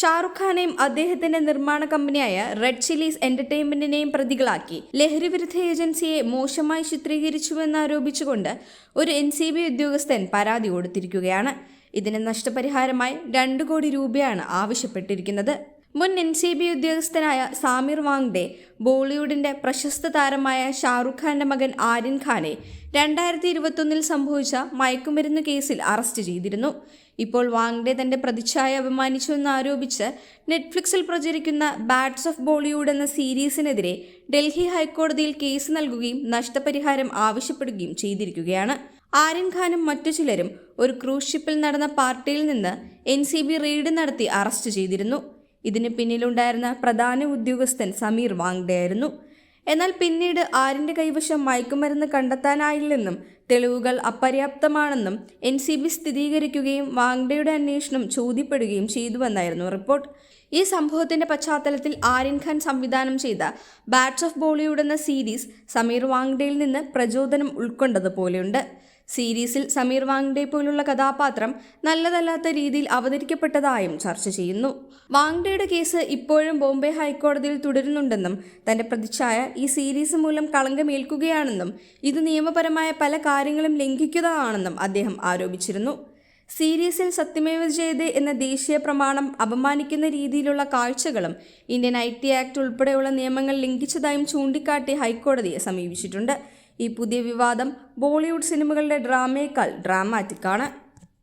ഷാറുഖ് ഖാനെയും അദ്ദേഹത്തിന്റെ നിർമ്മാണ കമ്പനിയായ റെഡ് ചില്ലീസ് എന്റർടൈൻമെന്റിനെയും പ്രതികളാക്കി. ലഹരിവിരുദ്ധ ഏജൻസിയെ മോശമായി ചിത്രീകരിച്ചുവെന്നാരോപിച്ചുകൊണ്ട് ഒരു എൻ സി ബി ഉദ്യോഗസ്ഥൻ പരാതി കൊടുത്തിരിക്കുകയാണ്. ഇതിന് നഷ്ടപരിഹാരമായി രണ്ടു കോടി രൂപയാണ് ആവശ്യപ്പെട്ടിരിക്കുന്നത്. മുൻ എൻ സി ബി ഉദ്യോഗസ്ഥനായ സാമിർ വാങ്ഡെ ബോളിവുഡിന്റെ പ്രശസ്ത താരമായ ഷാറുഖ് ഖാന്റെ മകൻ ആര്യൻ ഖാനെ രണ്ടായിരത്തി ഇരുപത്തൊന്നിൽ സംഭവിച്ച മയക്കുമരുന്ന് കേസിൽ അറസ്റ്റ് ചെയ്തിരുന്നു. ഇപ്പോൾ വാങ്ഡെ തന്റെ പ്രതിച്ഛായ അപമാനിച്ചുവെന്ന് ആരോപിച്ച് നെറ്റ്ഫ്ലിക്സിൽ പ്രചരിക്കുന്ന ബാറ്റ്സ് ഓഫ് ബോളിവുഡ് എന്ന സീരീസിനെതിരെ ഡൽഹി ഹൈക്കോടതിയിൽ കേസ് നൽകുകയും നഷ്ടപരിഹാരം ആവശ്യപ്പെടുകയും ചെയ്തിരിക്കുകയാണ്. ആര്യൻ ഖാനും മറ്റു ചിലരും ഒരു ക്രൂസ് ഷിപ്പിൽ നടന്ന പാർട്ടിയിൽ നിന്ന് എൻ സി ബി റെയ്ഡ് നടത്തി അറസ്റ്റ് ചെയ്തിരുന്നു. ഇതിന് പിന്നിലുണ്ടായിരുന്ന പ്രധാന ഉദ്യോഗസ്ഥൻ സമീർ വാങ്ഡെയായിരുന്നു. എന്നാൽ പിന്നീട് ആരിന്റെ കൈവശം മയക്കുമരുന്ന് കണ്ടെത്താനായില്ലെന്നും തെളിവുകൾ അപര്യാപ്തമാണെന്നും എൻ സി ബി സ്ഥിരീകരിക്കുകയും വാങ്ഡയുടെ അന്വേഷണം ചോദ്യപ്പെടുകയും ചെയ്തുവെന്നായിരുന്നു റിപ്പോർട്ട്. ഈ സംഭവത്തിന്റെ പശ്ചാത്തലത്തിൽ ആര്യൻ ഖാൻ സംവിധാനം ചെയ്ത ബാറ്റ്സ് ഓഫ് ബോളിവുഡ് എന്ന സീരീസ് സമീർ വാങ്ഡയിൽ നിന്ന് പ്രചോദനം ഉൾക്കൊണ്ടതുപോലെയുണ്ട്. സീരീസിൽ സമീർ വാങ്ഡേ പോലുള്ള കഥാപാത്രം നല്ലതല്ലാത്ത രീതിയിൽ അവതരിക്കപ്പെട്ടതായും ചർച്ച ചെയ്യുന്നു. വാങ്ഡേയുടെ കേസ് ഇപ്പോഴും ബോംബെ ഹൈക്കോടതിയിൽ തുടരുന്നുണ്ടെന്നും തന്റെ പ്രതിച്ഛായ ഈ സീരീസ് മൂലം കളങ്കമേൽക്കുകയാണെന്നും ഇത് നിയമപരമായ പല കാര്യങ്ങളും ലംഘിക്കുന്നതാണെന്നും അദ്ദേഹം ആരോപിച്ചിരുന്നു. സീരീസിൽ സത്യമേവ ജയതേ എന്ന ദേശീയ പ്രമാണം അപമാനിക്കുന്ന രീതിയിലുള്ള കാഴ്ചകളും ഇന്ത്യൻ ഐ ടി ആക്ട് ഉൾപ്പെടെയുള്ള നിയമങ്ങൾ ലംഘിച്ചതായും ചൂണ്ടിക്കാട്ടി ഹൈക്കോടതിയെ സമീപിച്ചിട്ടുണ്ട്. ഈ പുതിയ വിവാദം ബോളിവുഡ് സിനിമകളുടെ ഡ്രാമയേക്കാൾ ഡ്രാമാറ്റിക് ആണ്.